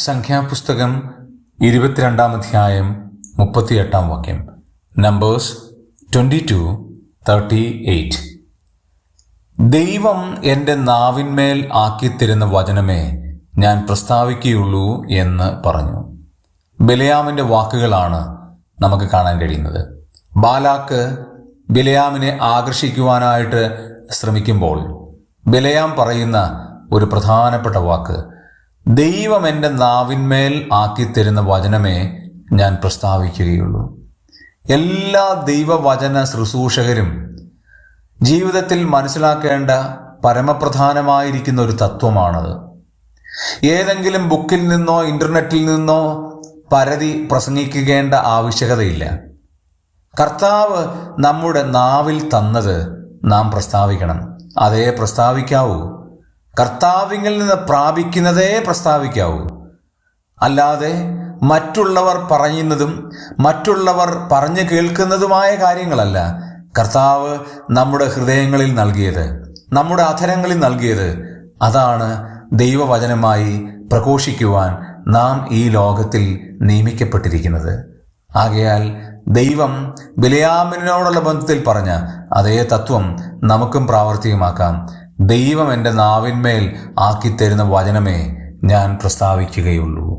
സംഖ്യാപുസ്തകം ഇരുപത്തിരണ്ടാം അധ്യായം മുപ്പത്തിയെട്ടാം വാക്യം. Numbers twenty two thirty eight ദൈവം എന്റെ നാവിന്മേൽ ആക്കിത്തരുന്ന വചനമേ ഞാൻ പ്രസ്താവിക്കുകയുള്ളൂ എന്ന് പറഞ്ഞു. ബലയാമിന്റെ വാക്കുകളാണ് നമുക്ക് കാണാൻ കഴിയുന്നത്. ബാലാക്ക് ബിലയാമിനെ ആകർഷിക്കുവാനായിട്ട് ശ്രമിക്കുമ്പോൾ ബിലയാം പറയുന്ന ഒരു പ്രധാനപ്പെട്ട വാക്ക് ദൈവം എന്റെ നാവിന്മേൽ ആക്കിത്തരുന്ന വചനമേ ഞാൻ പ്രസ്താവിക്കുകയുള്ളൂ. എല്ലാ ദൈവവചന ശുശ്രൂഷകരും ജീവിതത്തിൽ മനസ്സിലാക്കേണ്ട പരമപ്രധാനമായിരിക്കുന്ന ഒരു തത്വമാണത്. ഏതെങ്കിലും ബുക്കിൽ നിന്നോ ഇന്റർനെറ്റിൽ നിന്നോ പരതി പ്രസംഗിക്കേണ്ട ആവശ്യകതയില്ല. കർത്താവ് നമ്മുടെ നാവിൽ തന്നത് നാം പ്രസ്താവിക്കണം. അതേ പ്രസ്താവിക്കാവൂ. കർത്താവിങ്കിൽ നിന്ന് പ്രാപിക്കുന്നതേ പ്രസ്താവിക്കാവൂ. അല്ലാതെ മറ്റുള്ളവർ പറയുന്നതും മറ്റുള്ളവർ പറഞ്ഞു കേൾക്കുന്നതുമായ കാര്യങ്ങളല്ല കർത്താവ് നമ്മുടെ ഹൃദയങ്ങളിൽ നൽകിയത് നമ്മുടെ അധരങ്ങളിൽ നൽകിയത്. അതാണ് ദൈവവചനമായി പ്രഘോഷിക്കുവാൻ നാം ഈ ലോകത്തിൽ നിയമിക്കപ്പെട്ടിരിക്കുന്നത്. ആകയാൽ ദൈവം ബിലയാമിനോടുള്ള ബന്ധത്തിൽ പറഞ്ഞ അതേ തത്വം നമുക്കും പ്രാവർത്തികമാക്കാം. ദൈവം എന്റെ നാവിന്മേൽ ആക്കിത്തരുന്ന വചനമേ ഞാൻ പ്രസ്താവിക്കുകയുള്ളൂ.